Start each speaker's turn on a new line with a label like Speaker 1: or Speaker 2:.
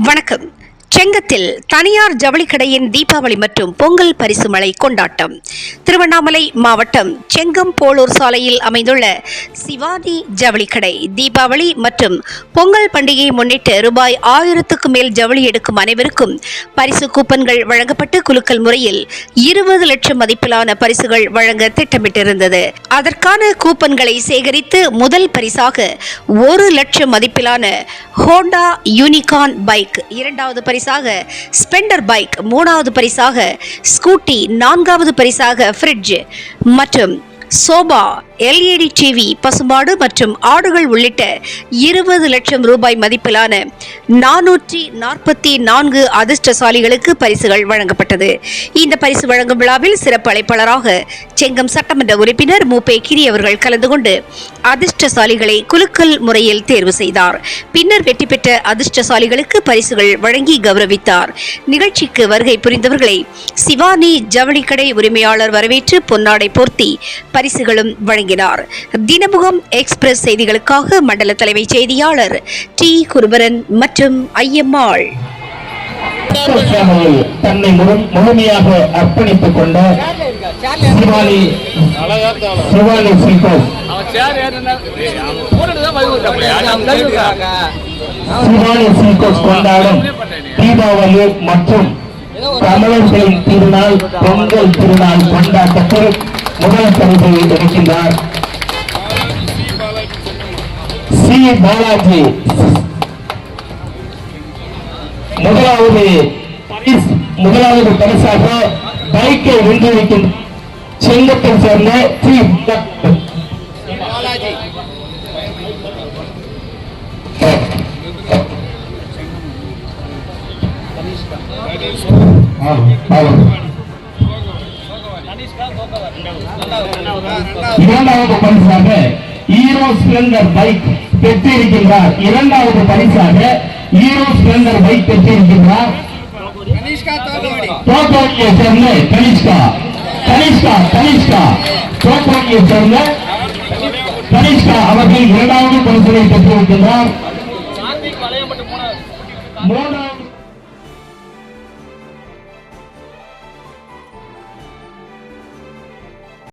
Speaker 1: வணக்கம். செங்கத்தில் தனியார் ஜவுளிக்கடையின் தீபாவளி மற்றும் பொங்கல் பரிசு மழை கொண்டாட்டம். திருவண்ணாமலை மாவட்டம் செங்கம் போலூர் சாலையில் அமைந்துள்ள சிவானி ஜவுளிக்கடை தீபாவளி மற்றும் பொங்கல் பண்டிகையை முன்னிட்டு ரூபாய் ஆயிரத்துக்கும் மேல் ஜவுளி எடுக்கும் அனைவருக்கும் பரிசு கூப்பன்கள் வழங்கப்பட்டு குலுக்கல் முறையில் இருபது லட்சம் மதிப்பிலான பரிசுகள் வழங்க திட்டமிட்டிருந்தது. அதற்கான கூப்பன்களை சேகரித்து முதல் பரிசாக ஒரு லட்சம் மதிப்பிலான ஹோண்டா யூனிகான் பைக் இரண்டாவது பரிசு பரிசாக ஸ்பெண்டர் பைக் மூணாவது பரிசாக ஸ்கூட்டி நான்காவது பரிசாக ஃப்ரிட்ஜ் மற்றும் சோபா எல்இடி டிவி பசுமாடு மற்றும் ஆடுகள் உள்ளிட்ட இருபது லட்சம் ரூபாய் மதிப்பிலான நானூற்றி நாற்பத்தி நான்கு அதிர்ஷ்டசாலிகளுக்கு பரிசுகள் வழங்கப்பட்டது. இந்த பரிசு வழங்கும் விழாவில் சிறப்பு அழைப்பாளராக செங்கம் சட்டமன்ற உறுப்பினர் மூப்பே கிரி அவர்கள் கலந்து கொண்டு அதிர்ஷ்டசாலிகளை குலுக்கல் முறையில் தேர்வு செய்தார். பின்னர் வெற்றி பெற்ற அதிர்ஷ்டசாலிகளுக்கு பரிசுகள் வழங்கி கௌரவித்தார். நிகழ்ச்சிக்கு வருகை புரிந்தவர்களை சிவானி ஜவுளிக்கடை உரிமையாளர் வரவேற்று பொன்னாடை போர்த்தி பரிசுகளும் வழங்கினார். தினமுகம் எக்ஸ்பிரஸ் செய்திகளுக்காக மண்டல தலைமை செய்தியாளர் டி. குருபரன் மற்றும் ஐயம்மாள்.
Speaker 2: தன்னை முழுமையாக அர்ப்பணித்துக் கொண்ட சிவானி சிவானி சில்கோஸ்
Speaker 3: அவன் சேர்
Speaker 2: கொண்டாடும் தீபாவளி மற்றும் தமிழர்களின் திருநாள் பொங்கல் திருநாள் கொண்டாட்டத்தில் முதல் பரிசை எடுக்கின்றார் சி பாலாஜி முதலாவது பரிசு முதலாவது பரிசாக பைக்கை வென்றிருக்கும் செங்கத்தை சேர்ந்த சி ஆ, ஆமாம். இரண்டாவது பரிசாக ஹீரோ ஸ்பிளண்டர் பைக் பெற்றிருக்கின்றார். இரண்டாவது பரிசாக ஹீரோ ஸ்பிளண்டர் பைக் பெற்றிருக்கின்றார். தோட்டோக்கியை சேர்ந்த கனிஷ்கா. கனிஷ்கா கனிஷ்கா. தோட்டோக்கியை சேர்ந்த கனிஷ்கா அவர்கள் இரண்டாவது பரிசுகளை பெற்றிருக்கின்றார். மூன்றாவது